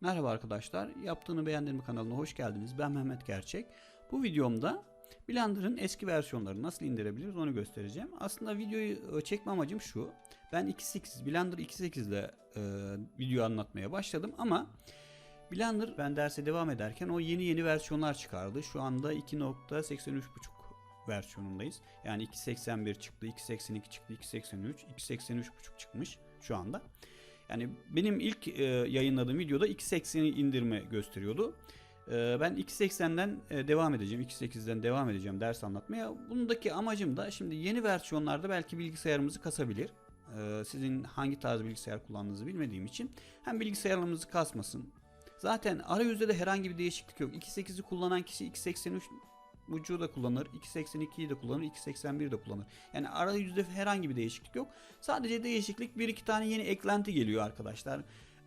Merhaba arkadaşlar, yaptığını beğendiğim kanalına hoş geldiniz. Ben Mehmet Gerçek. Bu videomda Blender'ın eski versiyonlarını nasıl indirebiliriz onu göstereceğim. Aslında videoyu e, çekme amacım şu. Ben 2.8, Blender 2.8 ile e, video anlatmaya başladım ama Blender ben derse devam ederken o yeni yeni versiyonlar çıkardı. Şu anda 2.83.5 versiyonundayız. Yani 2.81 çıktı, 2.82 çıktı, 2.83, 2.83.5 çıkmış şu anda. Yani benim ilk e, yayınladığım videoda 2.80'i indirme gösteriyordu. E, ben 2.80'den e, devam edeceğim, 2.8'den devam edeceğim ders anlatmaya. Bundaki amacım da şimdi yeni versiyonlarda belki bilgisayarımızı kasabilir. E, sizin hangi tarz bilgisayar kullandığınızı bilmediğim için hem bilgisayarımızı kasmasın. Zaten arayüzde de herhangi bir değişiklik yok. 2.8'i kullanan kişi 2.83 ucu da kullanır, 2.82'yi de kullanır, 2.81 de kullanır. Yani arayüzde herhangi bir değişiklik yok. Sadece değişiklik bir iki tane yeni eklenti geliyor arkadaşlar.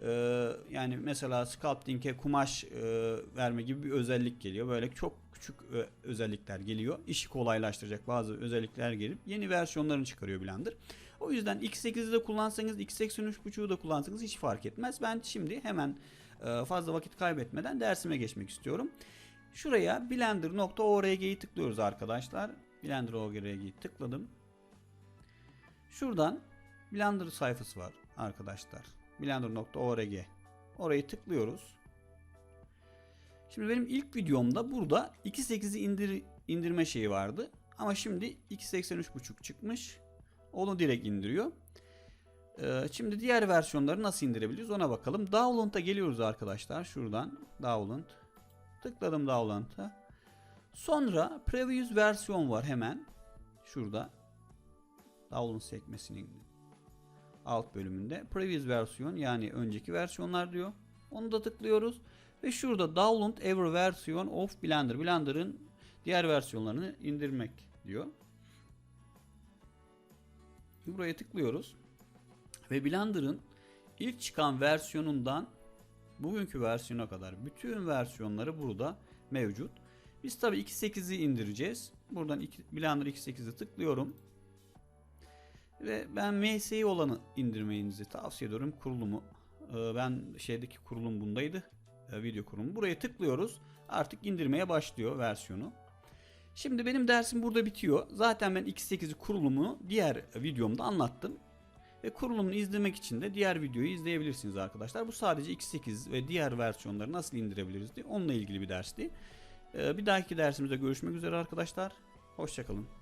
Ee, yani mesela sculpting'e kumaş e, verme gibi bir özellik geliyor. Böyle çok küçük e, özellikler geliyor. İşi kolaylaştıracak bazı özellikler gelip yeni versiyonlarını çıkarıyor Blender. O yüzden X8'i de kullansanız, X83.5'u da kullansanız hiç fark etmez. Ben şimdi hemen e, fazla vakit kaybetmeden dersime geçmek istiyorum. Şuraya blender.org'yi tıklıyoruz arkadaşlar. Blender.org'yi tıkladım. Şuradan Blender sayfası var arkadaşlar. Blender.org. Orayı tıklıyoruz. Şimdi benim ilk videomda burada 2.8'i indir, indirme şeyi vardı. Ama şimdi 2.83.5 çıkmış. Onu direkt indiriyor. Ee, şimdi diğer versiyonları nasıl indirebiliriz ona bakalım. Download'a geliyoruz arkadaşlar. Şuradan Download. Tıkladım Download'a. Sonra Previous versiyon var hemen. Şurada. Download sekmesinin alt bölümünde. Previous versiyon yani önceki versiyonlar diyor. Onu da tıklıyoruz. Ve şurada Download Every Version of Blender. Blender'ın diğer versiyonlarını indirmek diyor. Buraya tıklıyoruz. Ve Blender'ın ilk çıkan versiyonundan bugünkü versiyona kadar bütün versiyonları burada mevcut. Biz tabi 2.8'i indireceğiz. Buradan Blender 2.8'i tıklıyorum. Ve ben MSI olanı indirmenizi tavsiye ediyorum kurulumu. Ee, Ben şeydeki kurulum bundaydı. Ee, Video kurulumu. Buraya tıklıyoruz. Artık indirmeye başlıyor versiyonu. Şimdi benim dersim burada bitiyor. Zaten ben X8'i kurulumunu diğer videomda anlattım. Ve kurulumunu izlemek için de diğer videoyu izleyebilirsiniz arkadaşlar. Bu sadece X8 ve diğer versiyonları nasıl indirebiliriz diye onunla ilgili bir dersti. Ee, Bir dahaki dersimizde görüşmek üzere arkadaşlar. Hoşçakalın.